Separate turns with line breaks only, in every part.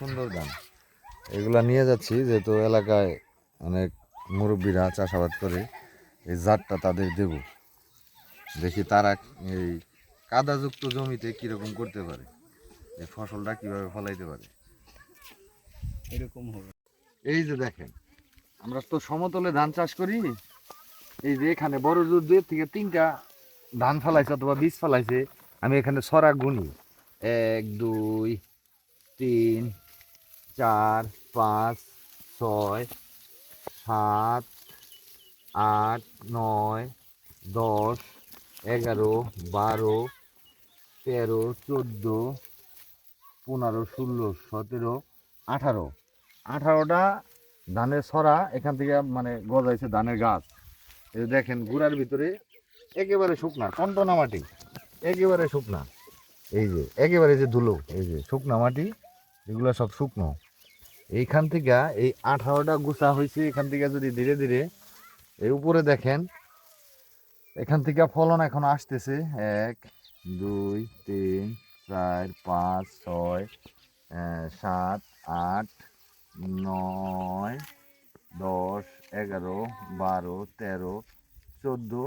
সুন্দর গান এগুলা নিয়ে যাচ্ছি যেহেতু এলাকায় অনেক মুরব্বীরা চাষাবাদ করে এই জাতটা তাদের দেব দেখি তারা এই কাদাযুক্ত জমিতে কীরকম করতে পারে এই ফসলটা কীভাবে ফলাইতে পারে এরকম হবে এই যে দেখেন আমরা তো সমতলে ধান চাষ করি এই যে এখানে বড় জোর দুয়ের থেকে তিনটা ধান ফেলাইছে অথবা বীজ ফেলাইছে আমি এখানে সরা গুনি এক দুই তিন চার পাঁচ ছয় সাত আট নয় দশ এগারো বারো তেরো চোদ্দো পনেরো ষোলো সতেরো আঠারো আঠারোটা ধানের সরা এখান থেকে মানে গজাইছে ধানের গাছ এই দেখেন গুড়ার ভিতরে একেবারে শুকনা কন্টনা মাটি একেবারে শুকনা এই যে একেবারে যে ধুলো এই যে শুকনা মাটি এগুলো সব শুকনো এইখান থেকে এই আঠারোটা গুছা হয়েছে এখান থেকে যদি ধীরে ধীরে এই উপরে দেখেন এখান থেকে ফলন এখন আসতেছে এক দুই তিন চার পাঁচ ছয় সাত আট নয় দশ এগারো বারো তেরো চোদ্দো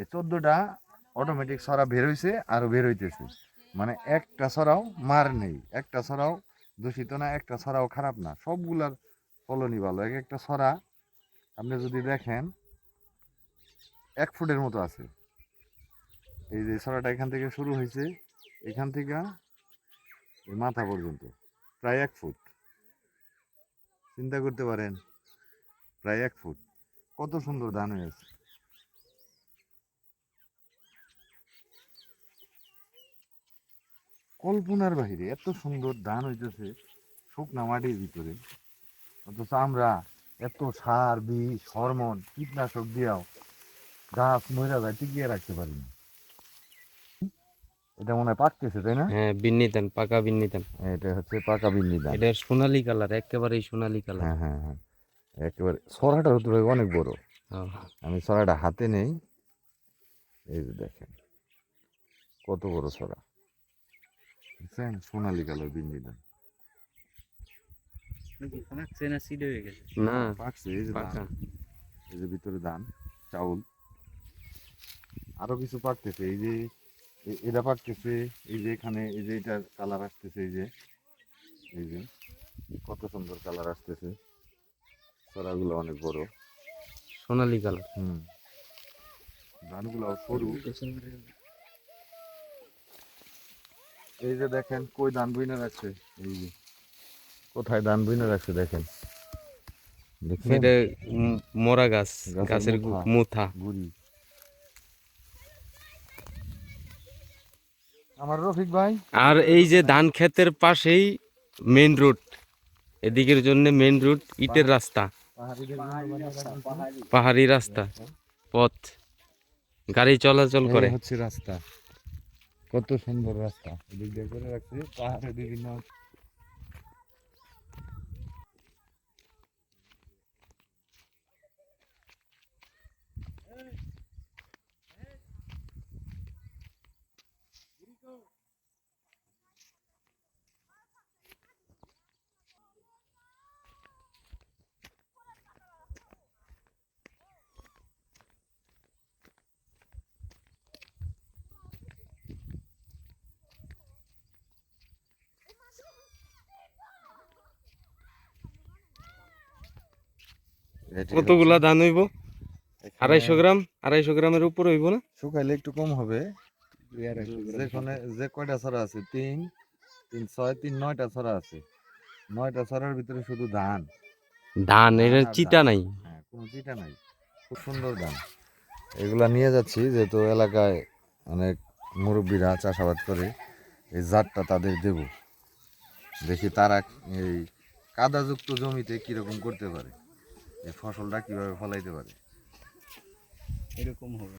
এই চোদ্দোটা অটোমেটিক সরা বের হয়েছে আরও বের হইতেছে মানে একটা সরাও মার নেই একটা সরাও দূষিত না একটা ছড়াও খারাপ না সবগুলার ফলনই ভালো এক একটা ছড়া আপনি যদি দেখেন এক ফুটের মতো আছে এই যে ছড়াটা এখান থেকে শুরু হয়েছে এখান থেকে মাথা পর্যন্ত প্রায় এক ফুট চিন্তা করতে পারেন প্রায় এক ফুট কত সুন্দর ধান হয়েছে কল্পনার বাহিরে এত সুন্দর ধান হইতেছে শুকনা মাটির ভিতরে অথচ আমরা এত সার বিষ হরমোন কীটনাশক দিয়েও গাছ মহিলা যায় টিকিয়ে রাখতে পারি না এটা মনে হয় পাকতেছে তাই না
হ্যাঁ বিন্নিতেন পাকা বিন্নিতান
এটা হচ্ছে পাকা বিন্নিতান
এটা সোনালি কালার একেবারেই সোনালি কালার
হ্যাঁ হ্যাঁ হ্যাঁ একেবারে সরাটা হতে হবে অনেক বড় হ্যাঁ। আমি সরাটা হাতে নেই এই যে দেখেন কত বড় সরা দেখছেন সোনালি কালার বিন্দিটা
পাকছে না
পাকছে এই যে এই যে ভিতরে ধান চাউল আরো কিছু পাকতেছে এই যে এটা পাকতেছে এই যে এখানে এই যে এটা কালার আসতেছে এই যে এই যে কত সুন্দর কালার আসতেছে সরাগুলো অনেক বড় সোনালি কালার হুম ধানগুলো সরু এই যে দেখেন কই দান বুইনা রাখছে এই যে কোথায় দান বুইনা রাখছে দেখেন
এটা মরা গাছ গাছের মুথা গুড়ি
আমার রফিক ভাই
আর এই যে ধান ক্ষেতের পাশেই মেন রোড এদিকের জন্য মেন রোড ইটের রাস্তা মানে পাহাড়ি রাস্তা পথ গাড়ি চলাচল করে
হচ্ছে রাস্তা কত সুন্দর রাস্তা এদিক দিয়ে করে রাখছি পাহাড়ে বিভিন্ন
কতগুলা ধান হইব আড়াইশো গ্রাম আড়াইশো গ্রামের উপর হইব না
শুকাইলে একটু কম হবে যেখানে যে কয়টা ছড়া আছে তিন তিন ছয় তিন নয়টা ছড়া আছে নয়টা ছড়ার ভিতরে শুধু ধান
ধান এর হ্যাঁ, চিটা নাই
হ্যাঁ, কোনো চিটা নাই খুব সুন্দর ধান এগুলা নিয়ে যাচ্ছি যেহেতু এলাকায় অনেক মুরব্বীরা চাষাবাদ করে এই জাতটা তাদের দেব দেখি তারা এই কাদাযুক্ত জমিতে কীরকম করতে পারে যে ফসলটা কিভাবে ফলাইতে পারে এরকম হবে